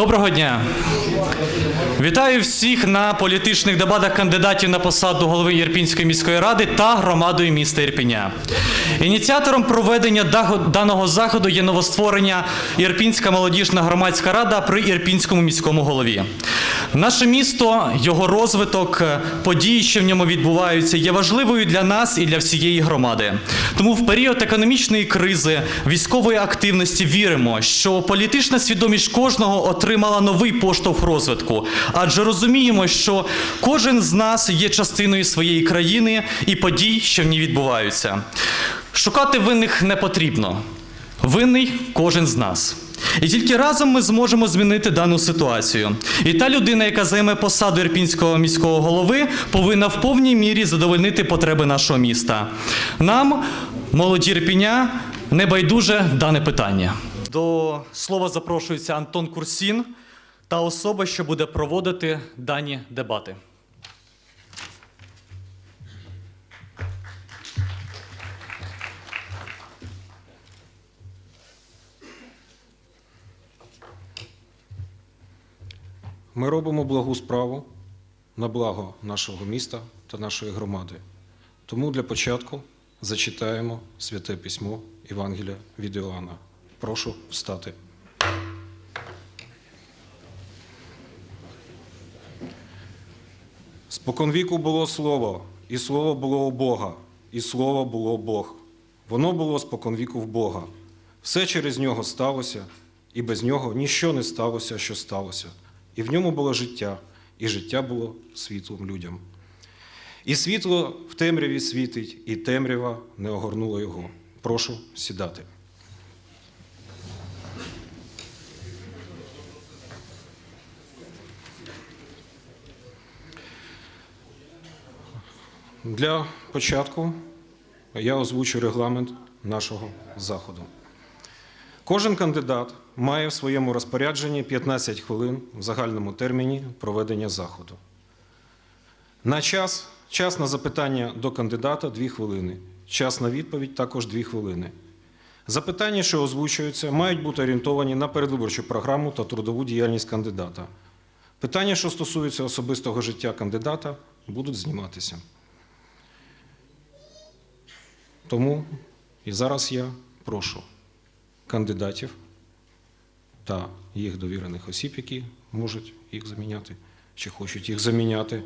Доброго дня! Вітаю всіх на політичних дебатах кандидатів на посаду голови Єрпінської міської ради та громадою міста Ірпіня. Ініціатором проведення даного заходу є новостворення Ірпінська молодіжна громадська рада при Ірпінському міському голові. Наше місто, його розвиток, е, події, що в ньому відбуваються, є важливою для нас і для всієї громади. Тому в період економічної кризи, військової активності віримо, що політична свідомість кожного отримала новий поштовх розвитку, адже розуміємо, що кожен з нас є частиною своєї країни і подій, що в ній відбуваються. Шукати винних не потрібно. Винний кожен з нас. І тільки разом ми зможемо змінити дану ситуацію. І та людина, яка займе посаду Ірпінського міського голови, повинна в повній мірі задовольнити потреби нашого міста. Нам, молоді Ірпіня, не байдуже дане питання. До слова запрошується Антон Курсін та особа, що буде проводити дані дебати. Ми робимо благу справу на благо нашого міста та нашої громади. Тому для початку зачитаємо святе письмо Євангелія від Іоанна. Прошу встати. Споконвіку було слово, і слово було у Бога, і слово було Бог. Воно було споконвіку в Бога. Все через нього сталося, і без нього ніщо не сталося, що сталося. І в ньому було життя, і життя було світлом людям. І світло в темряві світить, і темрява не огорнула його. Прошу сідати. Для початку я озвучу регламент нашого заходу. Кожен кандидат має в своєму розпорядженні 15 хвилин в загальному терміні проведення заходу. На час, час на запитання до кандидата 2 хвилини. Час на відповідь також 2 хвилини. Запитання, що озвучуються, мають бути орієнтовані на передвиборчу програму та трудову діяльність кандидата. Питання, що стосуються особистого життя кандидата, будуть зніматися. Тому і зараз я прошу кандидатів та їх довірених осіб, які можуть їх заміняти чи хочуть їх заміняти,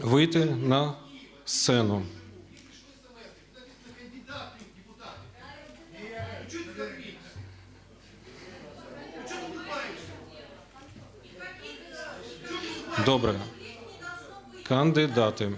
вийти на сцену. Добре. Кандидати.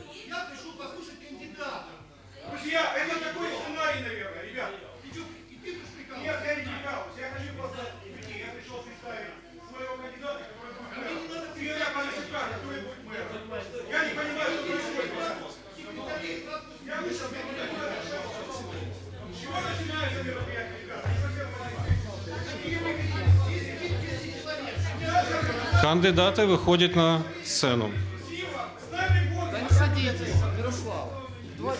Кандидати виходять на сцену. Ну.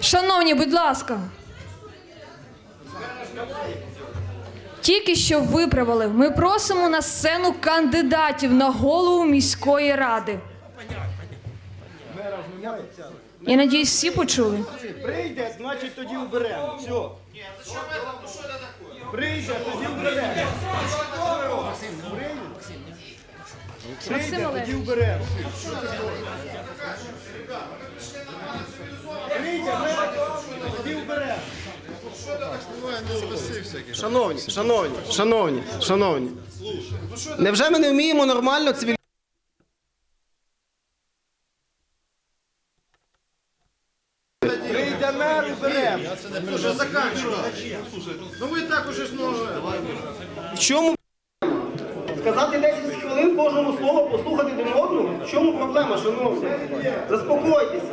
Шановні, будь ласка. Тільки що виправили. Ми просимо на сцену кандидатів на голову міської ради. Я надіюсь, всі почули. Прийде, значить тоді уберемо. Все. Прийде, тоді уберемо. Прийде, тоді уберемо. Прийде, тоді уберемо. Шановні, шановні, шановні, шановні. Невже ми не вміємо нормально цивілізовано? Прийде мер, уберемо. Ну вы так уже снова... В чому Сказати 10 хвилин кожному слово, послухати один одного? В чому проблема, шановні? Заспокойтеся.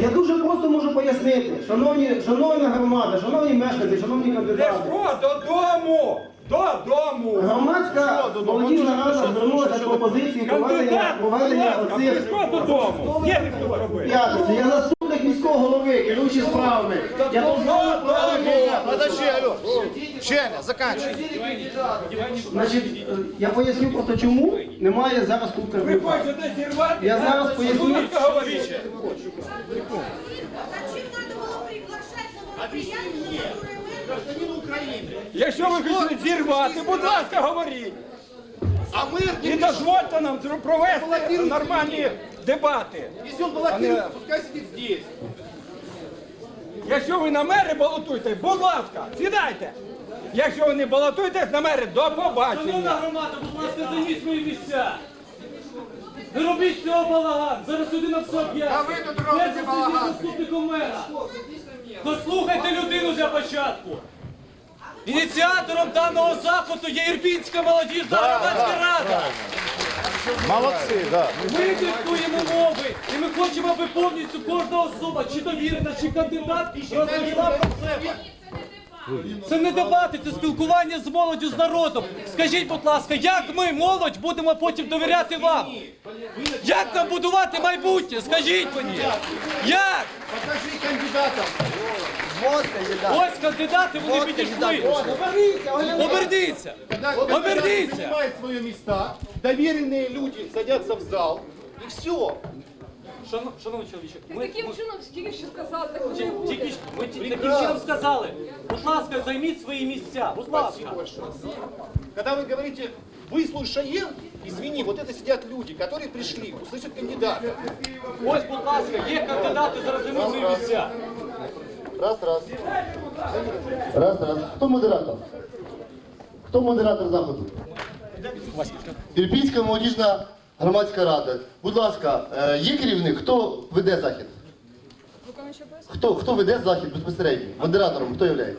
Я дуже просто можу пояснити, шановні, шановна громада, шановні мешканці, шановні кандидати. Ляшко, додому! Додому! Громадська молодіжна рада звернулася з пропозицією проведення, проведення оцих Ляшко додому! Є ніхто робити! п'ятниці. Я заступник міського голови, керуючий справами. Я повинен. Подожди, алло. Женя, заканчивай. Значить, е, я поясню просто чому немає зараз тут Ви хочете зірвати? Я зараз поясню. Швидко говоріть. Зачем надо было приглашать на мероприятие, которое мы... Якщо ви хочете зірвати, будь ласка, говоріть. А мы І дозвольте нам зро- провести нормальні дебати. Если он пускай сидит здесь. Якщо ви на мери балотуєте, будь ласка, сідайте. Якщо ви не балотуєтесь на мери, до побачення. Шановна громада, будь ласка, займіть свої місця. Не робіть цього балаган. Зараз людина все об'яснить. А ви тут робите балаган. заступником мера? Дослухайте людину для початку. Ініціатором даного заходу є Ірпінська молодіжна громадська рада. Молодцы, да. Ми диктуємо мови, і ми хочемо, аби повністю кожна особа, чи довірена, чи кандидат, розповіла про себе. Це не дебати, це спілкування з молоддю, з народом. Скажіть, будь ласка, як ми, молодь, будемо потім довіряти вам? Як нам будувати майбутнє? Скажіть мені. Як? Покажи кандидатам. Ось кандидати, вони підійшли. Оберніться. Когда Оберніться. занимают свои места, доверенные люди садятся в зал, и все. Шановний чоловіче, Таким чином тільки що сказав, так Ті- Тільки ж ми ті- таким чином сказали. Будь ласка, займіть свої місця. Будь ласка. Спасибо большое. Когда вы говорите, выслушаем, извини, вот это сидят люди, которые пришли услышать кандидата. Ось, будь ласка, є кандидати, зараз займуть свої місця. Раз, раз. Раз, раз. Хто модератор? Хто модератор заходу? Ірпінська молодіжна громадська рада. Будь ласка, е, є керівник, хто веде захід? Хто, хто веде захід безпосередньо? Модератором хто є?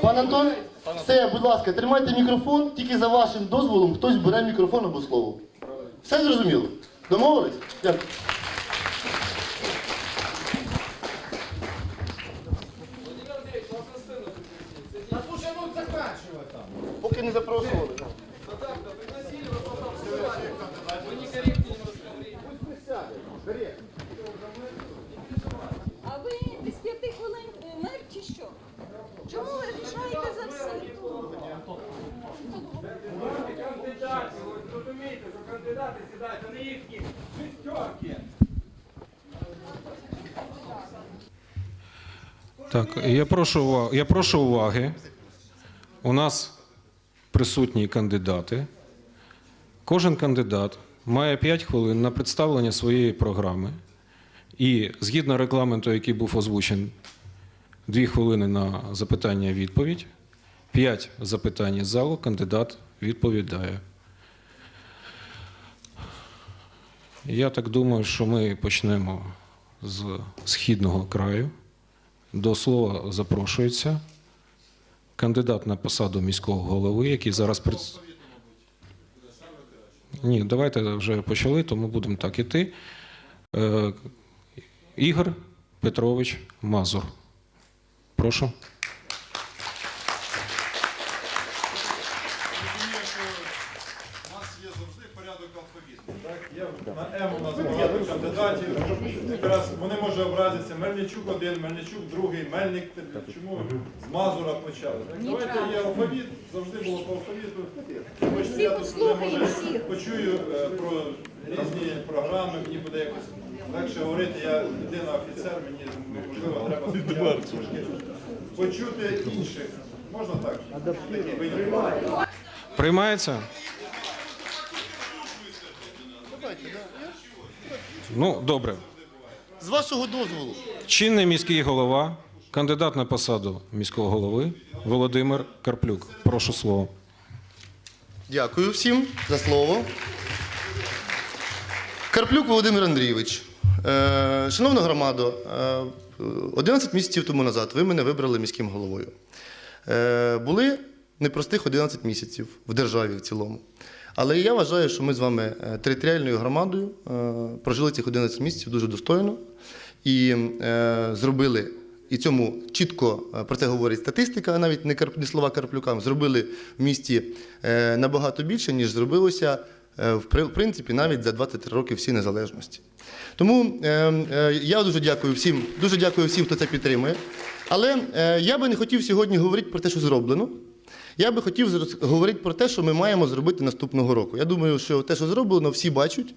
Пан Антон, все, будь ласка, тримайте мікрофон, тільки за вашим дозволом хтось бере мікрофон або слово. Все зрозуміло? Домовились? Дякую. Слушай, ну заканчивай там. Поки не запрошували. А ви без п'яти хвилин е, мер чи що? Чому ви рішаєте за всіх? Кандидати, ви розумієте, що кандидати сідають, а не їхні шістерки. Так, я прошу, ува- я прошу уваги. У нас присутні кандидати. Кожен кандидат має 5 хвилин на представлення своєї програми. І згідно регламенту, який був озвучений, 2 хвилини на запитання відповідь. 5 запитань із залу кандидат відповідає. Я так думаю, що ми почнемо з східного краю. До слова запрошується кандидат на посаду міського голови, який зараз пред... Ні, давайте вже почали, тому будемо так іти. Е, Ігор Петрович Мазур. Прошу. Завжди порядок алфавіту. Так? Є на М у нас багато кандидатів. Якраз вони можуть образитися. Мельничук один, Мельничук другий, Мельник. Чому з Мазура почали? Так? Давайте є алфавіт, завжди було по алфавіту. Хочете, я тут може почую е, про різні програми, мені буде якось легше говорити. Я людина офіцер, мені можливо треба спочатку трошки почути інших. Можна так? Приймається? Ну, добре. З вашого дозволу. Чинний міський голова, кандидат на посаду міського голови Володимир Карплюк. Прошу слово. Дякую всім за слово. Карплюк Володимир Андрійович. Е, шановна громадо, е, 11 місяців тому назад ви мене вибрали міським головою. Е, були непростих 11 місяців в державі в цілому. Але я вважаю, що ми з вами е, територіальною громадою е, прожили цих 11 місяців дуже достойно. і е, зробили. І цьому чітко про це говорить статистика, навіть не, Карп, не слова Карплюка, зробили в місті набагато більше, ніж зробилося в принципі навіть за 23 роки всі незалежності. Тому я дуже дякую всім, дуже дякую всім, хто це підтримує. Але я би не хотів сьогодні говорити про те, що зроблено. Я би хотів говорити про те, що ми маємо зробити наступного року. Я думаю, що те, що зроблено, всі бачать.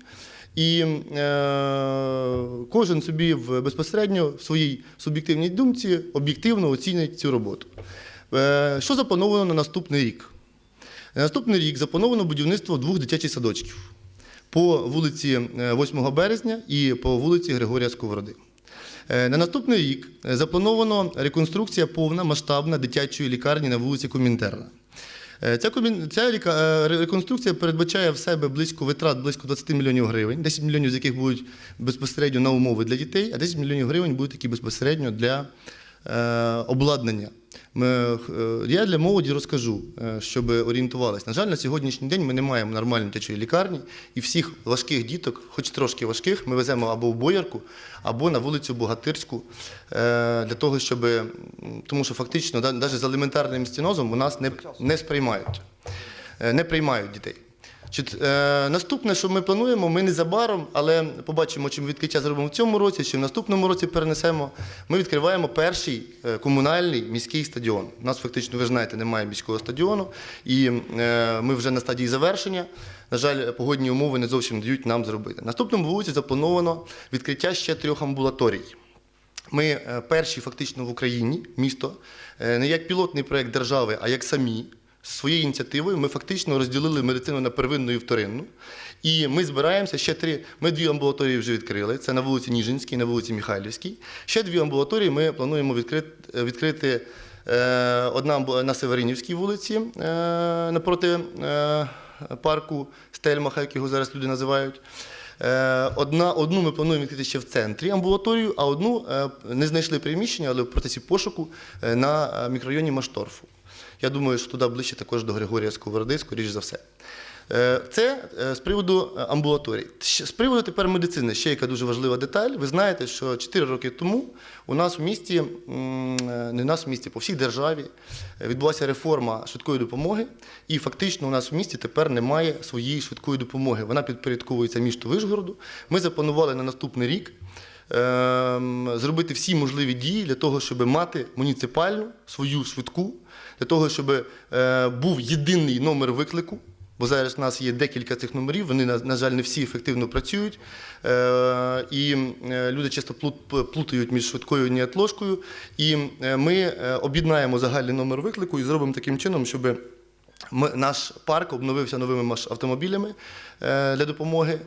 І е, кожен собі в, безпосередньо в своїй суб'єктивній думці об'єктивно оцінить цю роботу. Е, що заплановано на наступний рік? На наступний рік заплановано будівництво двох дитячих садочків по вулиці е, 8 березня і по вулиці Григорія Сковороди. Е, На наступний рік е, заплановано реконструкція повна масштабна дитячої лікарні на вулиці Комінтерна. Е, Ця, ця реконструкція передбачає в себе близько витрат близько 20 мільйонів гривень, 10 мільйонів з яких будуть безпосередньо на умови для дітей, а 10 мільйонів гривень будуть такі безпосередньо для обладнання. Е, я для молоді розкажу, е, щоб орієнтувалися. На жаль, на сьогоднішній день ми не маємо нормальної дитячої лікарні, і всіх важких діток, хоч трошки важких, ми веземо або в Боярку, або на вулицю Богатирську, е, для того, щоб, тому що фактично, навіть з елементарним стінозом у нас не, не сприймають, не приймають дітей. Значить, е, наступне, що ми плануємо, ми незабаром, але побачимо, чи ми відкриття зробимо в цьому році, чи в наступному році перенесемо. Ми відкриваємо перший е, комунальний міський стадіон. У нас фактично, ви ж знаєте, немає міського стадіону, і е, ми вже на стадії завершення. На жаль, погодні умови не зовсім дають нам зробити. Наступному вулиці заплановано відкриття ще трьох амбулаторій. Ми е, перші фактично в Україні місто, е, не як пілотний проєкт держави, а як самі. Своєю ініціативою ми фактично розділили медицину на первинну і вторинну. І ми збираємося ще три. Ми дві амбулаторії вже відкрили. Це на вулиці Ніжинській, на вулиці Михайлівській. Ще дві амбулаторії ми плануємо відкрити, відкрити е, одна на Северинівській вулиці е, напроти е, парку Стельмаха, як його зараз люди називають. Одна, одну ми плануємо відкрити ще в центрі амбулаторію, а одну не знайшли приміщення, але в процесі пошуку на мікрорайоні Машторфу. Я думаю, що туди ближче також до Григорія Сковороди, скоріш за все. Е, Це е, з приводу е, амбулаторій. З приводу тепер медицини, ще яка дуже важлива деталь. Ви знаєте, що 4 роки тому у нас в місті, не в нас в місті, по всій державі відбулася реформа швидкої допомоги, і фактично у нас в місті тепер немає своєї швидкої допомоги. Вона підпорядковується місту Вишгороду. Ми запланували на наступний рік ем, зробити всі можливі дії для того, щоб мати муніципальну свою швидку, для того, щоб е, був єдиний номер виклику. Бо зараз в нас є декілька цих номерів, вони, на, жаль, не всі ефективно працюють. Е, і е, люди часто плутають між швидкою і неотложкою. І ми об'єднаємо загальний номер виклику і зробимо таким чином, щоб наш парк обновився новими автомобілями для допомоги.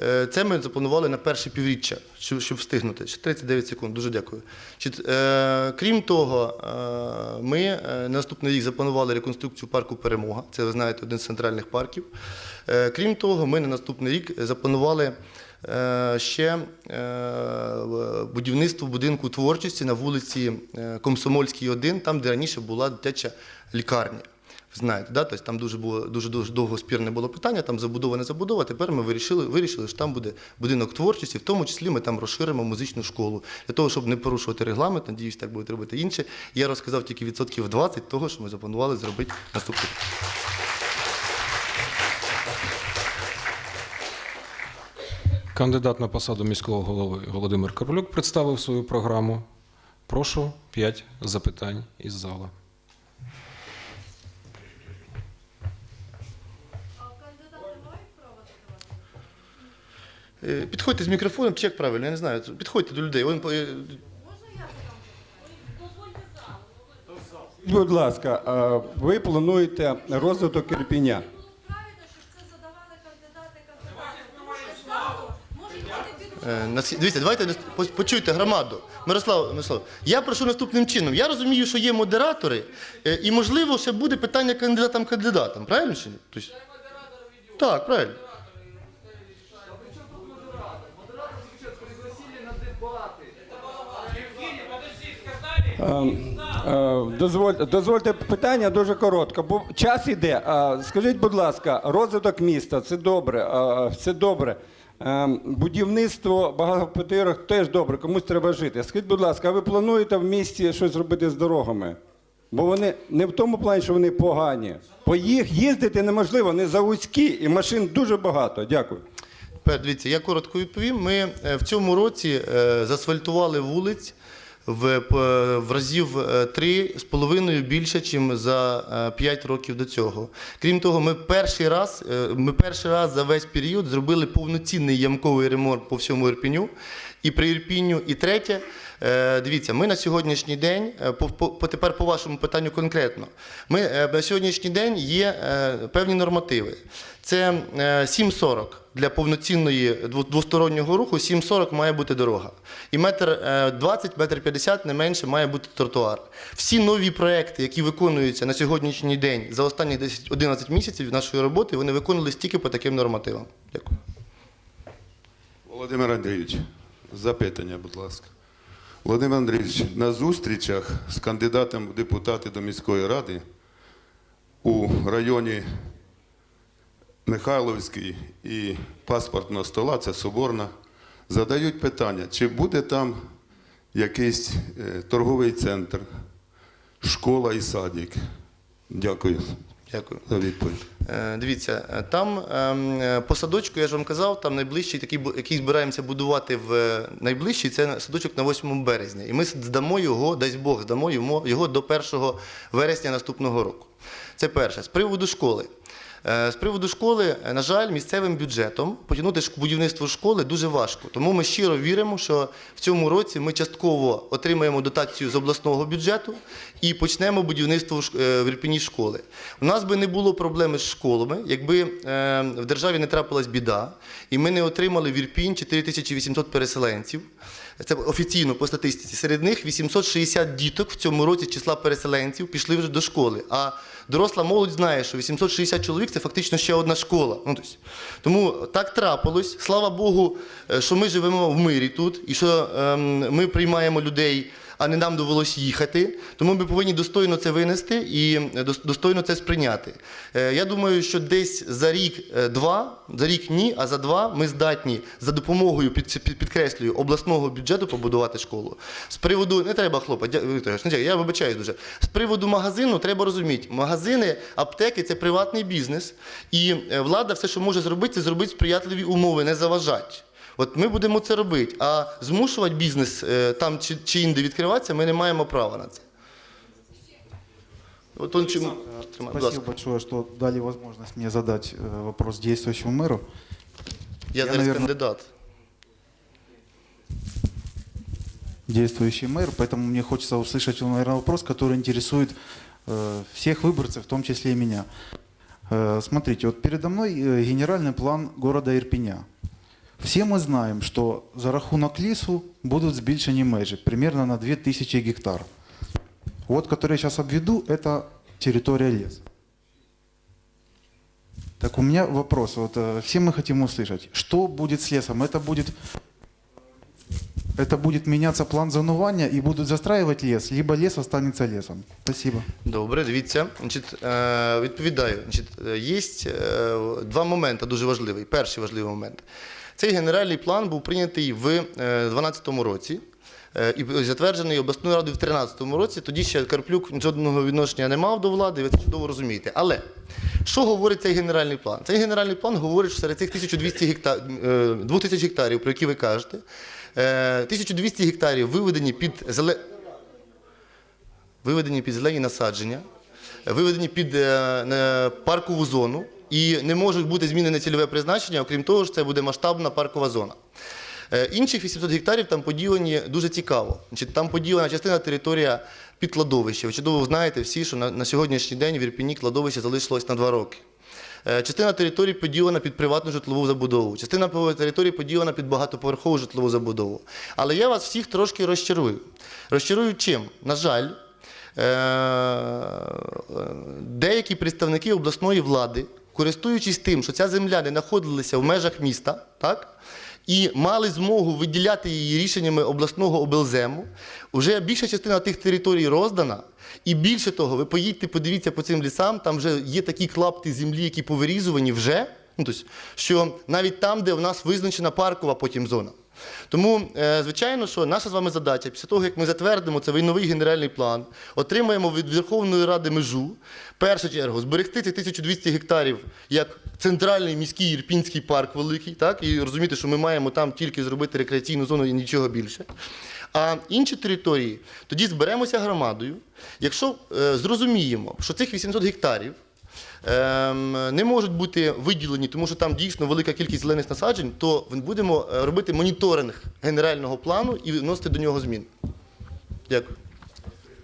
Е, Це ми запланували на перше півріччя, щоб, встигнути. 39 секунд. Дуже дякую. Е, крім того, е, ми на наступний рік запланували реконструкцію парку Перемога. Це ви знаєте, один з центральних парків. Крім того, ми на наступний рік запланували. Ще будівництво будинку творчості на вулиці Комсомольській, 1, там, де раніше була дитяча лікарня. Знаєте, да? тобто там дуже було дуже, дуже довго спірне було питання, там забудова, не забудова. Тепер ми вирішили, вирішили, що там буде будинок творчості, в тому числі ми там розширимо музичну школу. Для того, щоб не порушувати регламент, надіюсь, так будуть робити інше. Я розказав тільки відсотків 20 того, що ми запланували зробити наступний. Кандидат на посаду міського голови Володимир Карплюк представив свою програму. Прошу 5 запитань із зала. Підходьте з мікрофоном, чи як правильно, я не знаю. Підходьте до людей. Він, е, Будь ласка, ви плануєте розвиток Ірпіня. Е, Дивіться, давайте почуйте громаду. Мирослав, Мирослав, я прошу наступним чином. Я розумію, що є модератори, е, і можливо ще буде питання кандидатам-кандидатам. Правильно чи ні? Тобто- Так, правильно. Е, е, Дозвольте, дозвольте питання дуже коротко, бо час іде. А, Скажіть, будь ласка, розвиток міста це добре, це добре. Будівництво багатоквартирок теж добре, комусь треба жити. Скажіть, будь ласка, а ви плануєте в місті щось зробити з дорогами? Бо вони не в тому плані, що вони погані. По їх їздити неможливо, вони завузькі і машин дуже багато. Дякую. Дивіться, я коротко відповім. Ми е, в цьому році е, засфальтували вулиць в, в разів е, три з половиною більше, ніж за 5 років до цього. Крім того, ми перший раз, е, ми перший раз за весь період зробили повноцінний ямковий ремонт по всьому Ірпіню. І при Ірпінню, і третє. Е, Дивіться, ми на сьогоднішній день, е, по, тепер по вашому питанню конкретно, ми е, на сьогоднішній день є певні нормативи. Це е, 7,40 для повноцінної двостороннього руху, 7,40 має бути дорога. І метр е, 20, метр 50 не менше має бути тротуар. Всі нові проекти, які виконуються на сьогоднішній день за останні 10-11 місяців нашої роботи, вони виконувалися тільки по таким нормативам. Дякую. Володимир Андрійович, запитання, будь ласка. Володимир Андрійович, на зустрічах з кандидатом в депутати до міської ради у районі Михайловський і паспортного стола, це Соборна, задають питання, чи буде там якийсь е, торговий центр, школа і садик. Дякую Дякую. за відповідь. Е, Дивіться, е, там ем, е, по садочку, я ж вам казав, там найближчий, такий, який збираємося будувати в найближчий, це садочок на 8 березня. І ми здамо його, дасть Бог, здамо його до 1 вересня наступного року. Це перше. З приводу школи. Е, З приводу школи, е, на жаль, місцевим бюджетом потягнути будівництво школи дуже важко. Тому ми щиро віримо, що в цьому році ми частково отримаємо дотацію з обласного бюджету і почнемо будівництво в е, Ірпіні школи. У нас би не було проблеми з школами, якби в державі не трапилась біда, і ми не отримали в Ірпінь 4800 переселенців. Це офіційно по статистиці. Серед них 860 діток в цьому році числа переселенців пішли вже до школи. А доросла молодь знає, що 860 чоловік це фактично ще одна школа. Ну, тобто, тому так трапилось. Слава Богу, е, що ми живемо в мирі тут і що ем, ми приймаємо людей. А не нам довелось їхати, тому ми повинні достойно це винести і е, достойно це сприйняти. Е, Я думаю, що десь за рік-два, за рік ні, а за два ми здатні за допомогою під, під- підкреслюю обласного бюджету побудувати школу. З приводу не треба треба, я вибачаюсь дуже. З приводу магазину треба розуміти, магазини, аптеки це приватний бізнес, і е, влада все, що може зробити, це зробити сприятливі умови, не заважати. От ми будемо це робити, а змушувати бізнес е, там чи, чи інде відкриватися, ми не маємо права на це. От он чим... Тримай, будь Спасибо ласка. большое, что дали возможность мне задать э, вопрос действующему мэру. Я Я, зараз наверно- кандидат. Действующий мэр, поэтому мне хочется услышать, наверное, вопрос, который интересует э, всех выборцев, в том числе и меня. Э, смотрите, вот передо мной э, генеральный план города Ирпеня. Все мы знаем, что за рахунок лісу будут збільшені межі, примерно на 2000 гектар. Вот, который я сейчас обведу, это территория леса. Так у меня вопрос. Вот э, все мы хотим услышать, что будет с лесом? Это будет, это будет меняться план зонування и будут застраивать лес, либо лес останется лесом. Спасибо. Добре, дивіться. Значить, е, відповідаю. Значить, е, є е, два моменти дуже важливі. Перший важливий момент. Цей генеральний план був прийнятий в 2012 році. е, І затверджений обласною радою в 2013 році. Тоді ще Карплюк жодного відношення не мав до влади, ви це чудово розумієте. Але що говорить цей генеральний план? Цей генеральний план говорить, що серед цих 1200 гектар, 2000 гектарів, про які ви кажете, е, 1200 гектарів виведені під зеле виведені під зелені насадження, виведені під е, е, паркову зону і не можуть бути змінене цільове призначення, окрім того, що це буде масштабна паркова зона. Е, Інших 800 гектарів там поділені дуже цікаво. Там поділена частина територія під кладовище. Ви чудово знаєте всі, що на, сьогоднішній день в Ірпіні кладовище залишилось на два роки. Е, Частина території поділена під приватну житлову забудову, частина території поділена під багатоповерхову житлову забудову. Але я вас всіх трошки розчарую. Розчарую чим? На жаль, е, деякі представники обласної влади, користуючись тим, що ця земля не знаходилася в межах міста, так? І мали змогу виділяти її рішеннями обласного облзему. Вже більша частина тих територій роздана. І більше того, ви поїдьте, подивіться по цим лісам, там вже є такі клапти землі, які повирізувані вже, Ну, тобто, що навіть там, де в нас визначена паркова потім зона. Тому, е, звичайно, що наша з вами задача, після того, як ми затвердимо цей новий генеральний план, отримаємо від Верховної Ради межу, першу чергу, зберегти ці 1200 гектарів як центральний міський Ірпінський парк великий, так, і розуміти, що ми маємо там тільки зробити рекреаційну зону і нічого більше. А інші території тоді зберемося громадою. Якщо е, зрозуміємо, що цих 800 гектарів ем, не можуть бути виділені, тому що там дійсно велика кількість зелених насаджень, то будемо е, робити моніторинг генерального плану і вносити до нього зміни. Дякую.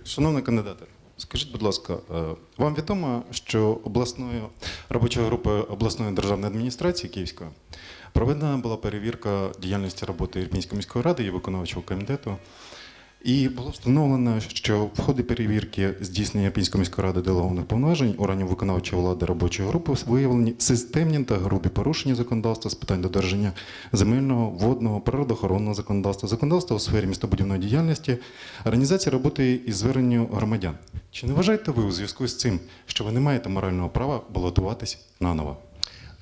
Шановний кандидате, скажіть, будь ласка, е, вам відомо, що обласною робочою групою обласної державної адміністрації Київської проведена була перевірка діяльності роботи Ірпінської міської ради і виконавчого комітету. І було встановлено, що в ході перевірки здійснення Ірпінської міської ради делегованих повноважень органів виконавчої влади робочої групи виявлені системні та грубі порушення законодавства з питань додержання земельного, водного, природоохоронного законодавства, законодавства у сфері містобудівної діяльності, організації роботи із зверненню громадян. Чи не вважаєте ви у зв'язку з цим, що ви не маєте морального права балотуватись наново?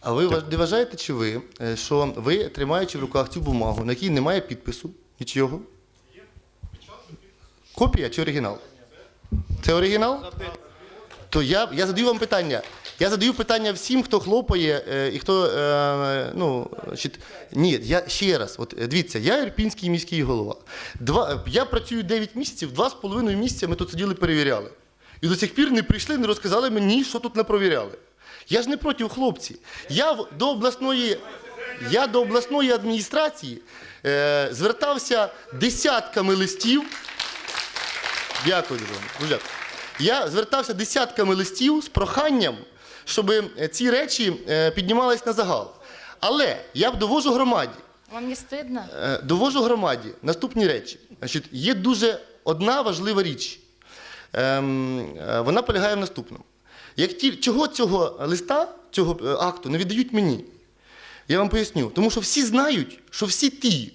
А ви важ- не вважаєте, чи ви, е, що ви, тримаючи в руках цю бумагу, на якій немає підпису, нічого? Копія чи оригінал? Це оригінал? То я, я задаю вам питання. Я задаю питання всім, хто хлопає е, і хто. Е, ну, значить, ні, я ще раз, от е, дивіться, я Ірпінський міський голова. Два, я працюю 9 місяців, два з половиною місяця ми тут сиділи перевіряли. І до сих пір не прийшли, не розказали мені, що тут не провіряли. Я ж не проти хлопці. Я в- до обласної, я до обласної адміністрації е, звертався десятками листів. Дякую дуже вам. Дякую. Я звертався десятками листів з проханням, щоб е, ці речі е, піднімались на загал. Але я довожу громаді, Вам не стидно? е, довожу громаді наступні речі. Значить, є дуже одна важлива річ. Ем, вона полягає в наступному. Як ті, чого цього листа, цього акту не віддають мені? Я вам поясню. Тому що всі знають, що всі ті,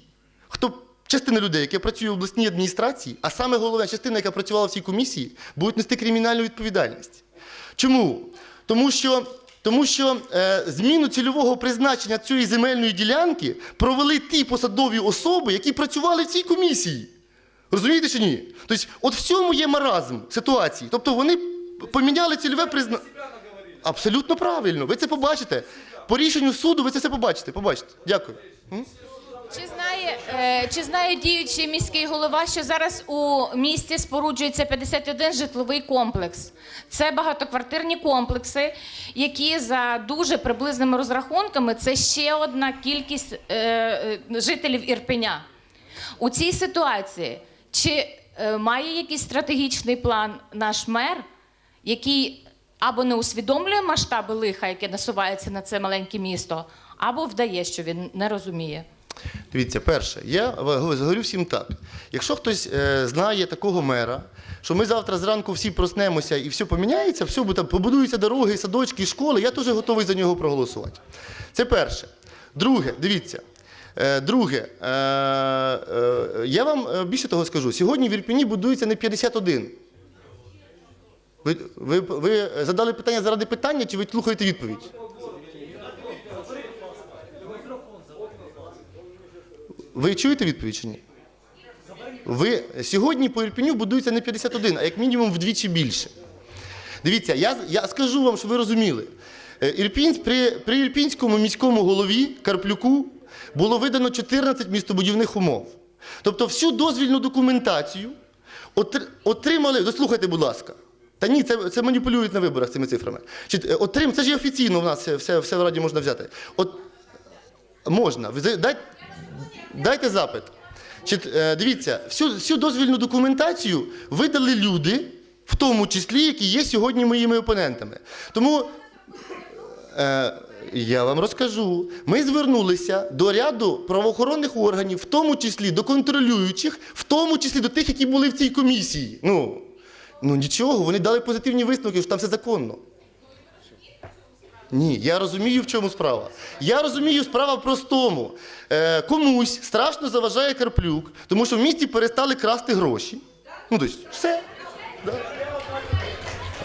хто частина людей, яка працює в обласній адміністрації, а саме головна частина, яка працювала в цій комісії, будуть нести кримінальну відповідальність. Чому? Тому що, тому що е, зміну цільового призначення цієї земельної ділянки провели ті посадові особи, які працювали в цій комісії. Розумієте чи ні? Тобто, от в цьому є маразм ситуації. Тобто вони поміняли цільове призначення. Абсолютно правильно. Ви це побачите. По рішенню суду ви це все побачите. Побачите. Дякую. Чи знає, е, чи знає діючий міський голова, що зараз у місті споруджується 51 житловий комплекс? Це багатоквартирні комплекси, які за дуже приблизними розрахунками це ще одна кількість е, е, жителів Ірпеня. У цій ситуації чи має якийсь стратегічний план наш мер, який або не усвідомлює масштаби лиха, яке насувається на це маленьке місто, або вдає, що він не розуміє? Дивіться, перше, я говорю всім так. Якщо хтось е, знає такого мера, що ми завтра зранку всі проснемося і все поміняється, все там, побудуються дороги, садочки, школи, я теж готовий за нього проголосувати. Це перше. Друге, дивіться. Е, Друге, е, я вам більше того скажу. Сьогодні в Ірпіні будується не 51. Ви, ви, ви задали питання заради питання, чи ви слухаєте відповідь? Ви чуєте відповідь чи ні? Ви сьогодні по Ірпіню будується не 51, а як мінімум вдвічі більше. Дивіться, я, я скажу вам, щоб ви розуміли. Е, Ірпінь, при, при Ірпінському міському голові Карплюку було видано 14 містобудівних умов. Тобто всю дозвільну документацію отримали. Дослухайте, будь ласка. Та ні, це, це маніпулюють на виборах цими цифрами. Чи, е, отрим, це ж офіційно в нас все, все, все в раді можна взяти. От, можна. Ви за- дай- Дайте запит. Чи, е, дивіться, всю, всю дозвільну документацію видали люди, в тому числі, які є сьогодні моїми опонентами. Тому е, я вам розкажу. Ми звернулися до ряду правоохоронних органів, в тому числі до контролюючих, в тому числі до тих, які були в цій комісії. Ну, ну нічого, вони дали позитивні висновки, що там все законно. Ні, я розумію, в чому справа. Я розумію, справа в простому. Е, комусь страшно заважає Карплюк, тому що в місті перестали красти гроші. Ну, тобто, все.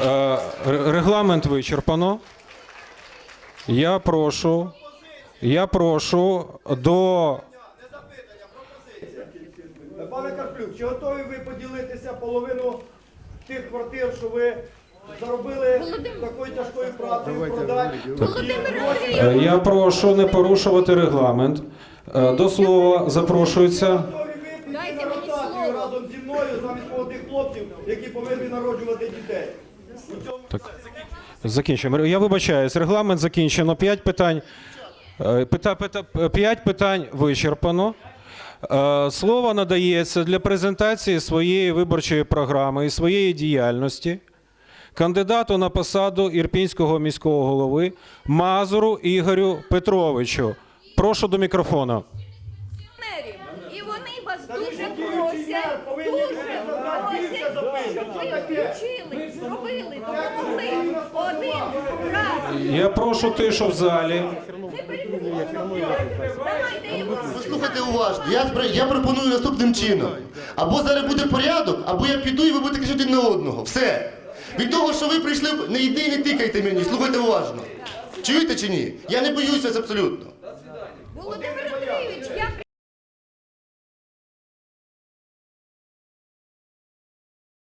Е, Регламент вичерпано. Я прошу, я прошу до Пане Карплюк, чи готові ви поділитися половину тих квартир, що ви заробили такою тяжкою працею, продати? Е, Я прошу не порушувати регламент. Е, До слова запрошується. Дайте мені слово. разом зі мною замість молодих хлопців, які повинні народжувати дітей. Так. Закінчуємо. Я вибачаюсь, регламент закінчено. П'ять питань. е, Пита, пита, п'ять питань вичерпано. Слово надається для презентації своєї виборчої програми і своєї діяльності кандидату на посаду Ірпінського міського голови Мазуру Ігорю Петровичу. Прошу до мікрофона. І вони вас дуже просять, дуже просять, щоб ви включили, зробили, допомогли один раз. Я прошу тишу в залі. Послухайте уважно. Я, я пропоную наступним чином. Або зараз буде порядок, або я піду і ви будете кричати на одного. Все. Від того, що ви прийшли, не йди і не тикайте мені, слухайте уважно. Чуєте чи ні? Я не боюся абсолютно. Володимир